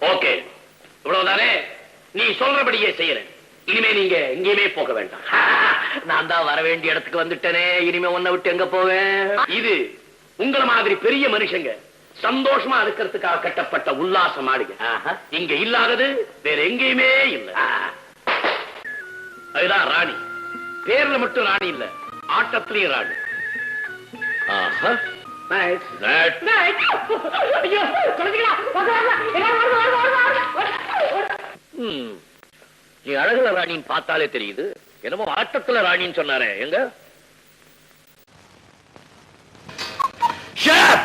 Okay. இவ்வளவுதானே? நீ சொல்றபடியே செய்யறேன். இனிமே நீங்க எங்கேயுமே போக வேண்டாம். நான் தான் வர வேண்டிய இடத்துக்கு வந்துட்டேனே. இனிமே உன்னை விட்டு எங்க போவேன்? இது உங்கள மாதிரி பெரிய மனுஷங்க சந்தோஷமா இருக்கிறதுக்காக கட்டப்பட்ட உல்லாச மாளிகை. இங்க இல்லாதது வேற எங்கேயுமே இல்ல. அதுதான் ராணி. பேர்ல மட்டும் ராணி இல்ல. ஆட்டத்திலயும் ராணி. ஆஹா. Nice. That- ராணின்னு பார்த்தாலே தெரியுது. என்னமோ ஆட்டத்துல ராணின்னு சொன்னாரே. எங்க? Shut up!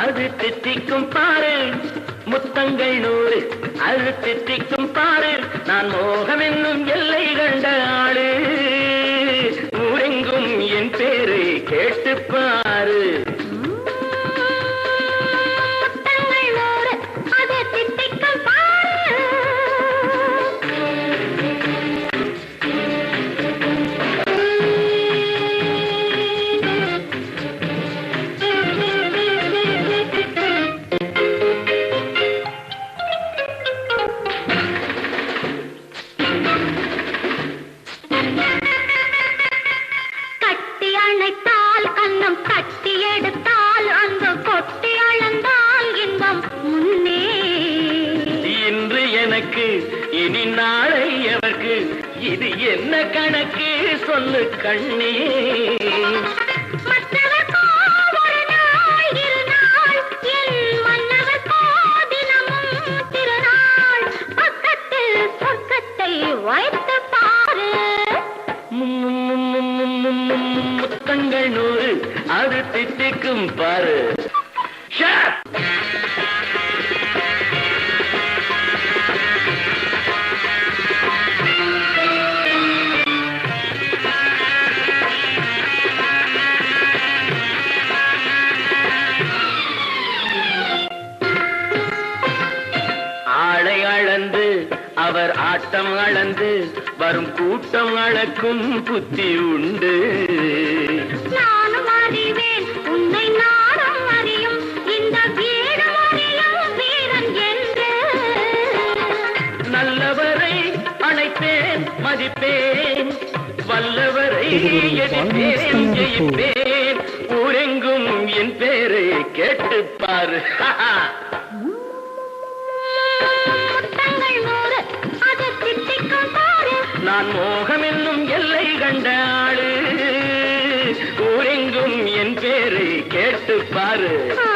அது தித்திக்கும் பாரு முத்தங்கள் நூறு. அது தித்திக்கும் பாரு நான் மோகம் என்னும் எல்லை கண்ட இனி நாளை எவர்க்கு இது என்ன கணக்கு? சொல்லு கண்ணே. முத்தங்கள் நூறு. அது தித்திக்கும் பாரு. அவர் ஆட்டம் அளந்து வரும் கூட்டம் அளக்கும் புத்தி உண்டு. நானும் அறிவேன் உன்னை நானும் அறியும் இந்த வீடு அறியும் வீரன் என்று. நல்லவரை அழைப்பேன் மதிப்பேன் வல்லவரை எதிர்ப்பேன் ஜெயிப்பேன். ஊரெங்கும் என் பேரை கேட்டுப்பாரு. நான் மோகம் என்னும் எல்லை கண்ட ஆளு. ஊரெங்கும் என் பேரை கேட்டுப்பாரு. ஆ